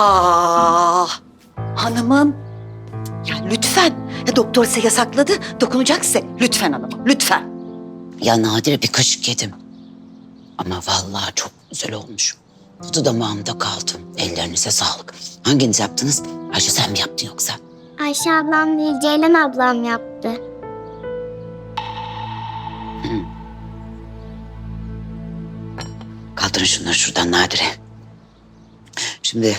Aa, hanımım. Ya lütfen. Ya doktor size yasakladı. Dokunacak size. Lütfen hanımım, lütfen. Ya Nadire bir kaşık yedim. Ama vallahi çok güzel olmuş. Tadı damağımda kaldı. Ellerinize sağlık. Hanginiz yaptınız? Ayşe sen mi yaptın yoksa? Ayşe ablam değil Ceylan ablam yaptı. Kaldırın şunları şuradan Nadire. Şimdi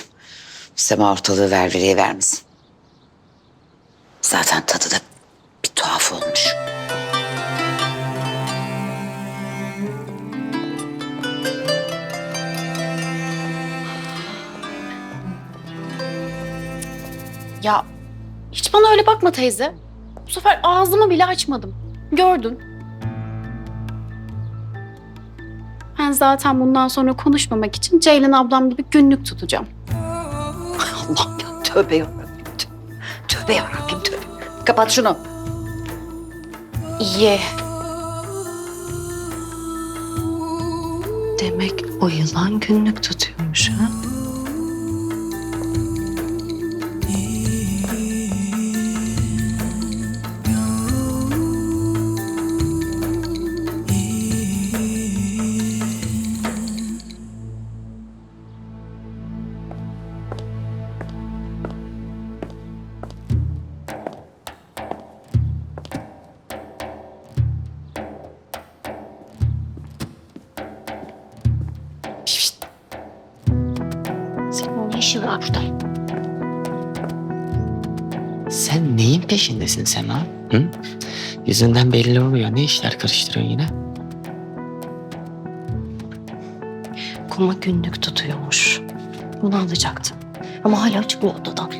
Sema ortalığı ververiye vermesin. Zaten tadı da bir tuhaf olmuş. Ya hiç bana öyle bakma teyze. Bu sefer ağzımı bile açmadım. Gördün. Ben zaten bundan sonra konuşmamak için Ceylan ablamla bir günlük tutacağım. Allah'ım tövbe yarabbim. Tövbe, yarabbim tövbe. Kapat şunu. İyi. Demek o yılan günlük tutuyormuş ha? İşin var burada? Sen neyin peşindesin Sema? Hı? Yüzünden belli oluyor. Ne işler karıştırıyorsun yine? Kuma günlük tutuyormuş. Bunu alacaktım. Ama hala çıkmıyor odadan.